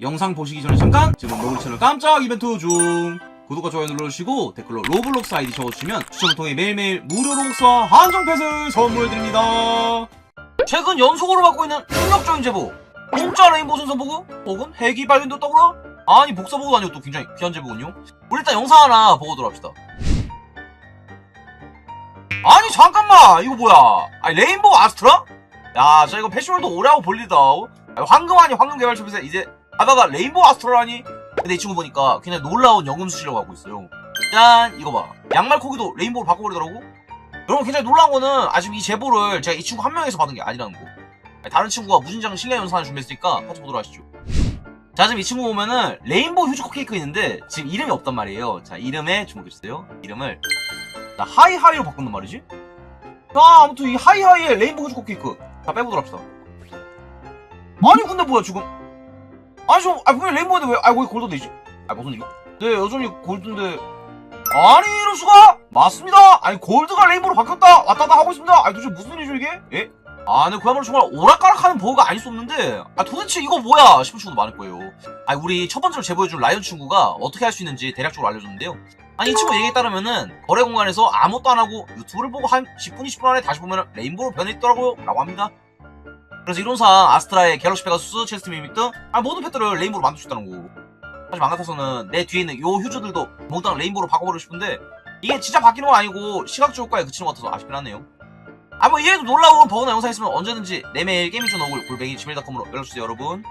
영상 보시기 전에 잠깐 지금 로블 채널 깜짝 이벤트 중. 구독과 좋아요 눌러주시고 댓글로 로블록스 아이디 적어주시면 추첨을 통해 매일매일 무료 로블록스와 한정 패스 선물해드립니다. 최근 연속으로 받고 있는 폭력적인 제보. 공짜 레인보우 선선 보고 혹은 핵이 발견도 떠오라? 아니 복사 보고도 아니고 또 굉장히 귀한 제보군요. 우리 일단 영상 하나 보고 들어갑시다. 아니 잠깐만! 이거 뭐야? 아니 레인보우 아스트라? 야, 저 이거 패션월도 오래하고 볼리다. 황금 아니 황금 개발협에서 이제 하다가 레인보우 아스트로라니? 근데 이 친구 보니까 그냥 놀라운 실력 갖고 있어요. 짠, 이거 봐. 양말 코기도 레인보우로 바꿔버리더라고. 여러분 굉장히 놀라운 거는 아직 이 제보를 제가 이 친구 한 명에서 받은 게 아니라는 거. 다른 친구가 무진장 실내 연산을 준비했으니까 같이 보도록 하시죠. 자, 지금 이 친구 보면은 레인보우 휴지 컵케이크 있는데 지금 이름이 없단 말이에요. 자, 이름에 주목해주세요. 이름을 자, 하이하이로 바꾼단 말이지. 자, 아무튼 이 하이하이의 레인보우 휴지 컵케이크 다 빼보도록 합시다. 아니 근데 뭐야 지금? 아니 저 아, 분명 레인보우인데 왜? 아 거기 골드 되지? 아 무슨 일이야? 네 여전히 골드인데 아니 이럴 수가? 맞습니다. 아니 골드가 레인보우로 바뀌었다 왔다 갔다 하고 있습니다. 아니 도대체 무슨 일이죠 이게? 예? 아, 근데 그야말로 정말 오락가락하는 버그가 아닐 수 없는데, 아, 도대체 이거 뭐야? 싶은 친구도 많을 거예요. 아, 우리 첫 번째로 제보해준 라이언 친구가 어떻게 할 수 있는지 대략적으로 알려줬는데요. 아니, 이 친구 얘기에 따르면은, 거래 공간에서 아무것도 안 하고 유튜브를 보고 한 10분, 20분 안에 다시 보면 레인보우로 변했더라고요. 라고 합니다. 그래서 이론상 아스트라의 갤럭시 페가수스, 체스트 미믹 등 아, 모든 패드를 레인보로 만들 수 있다는 거 사실 망 같아서는 내 뒤에 있는 요 휴즈들도 몽땅 레인보로 바꿔버리고 싶은데 이게 진짜 바뀌는 건 아니고 시각적 효과에 그치는 것 같아서 아쉽긴 하네요. 아뭐 이외에도 놀라운 버그나 영상 있으면 언제든지 내 메일 게임이존 오글 골뱅이 지밀닷컴으로 연락주세요 여러분.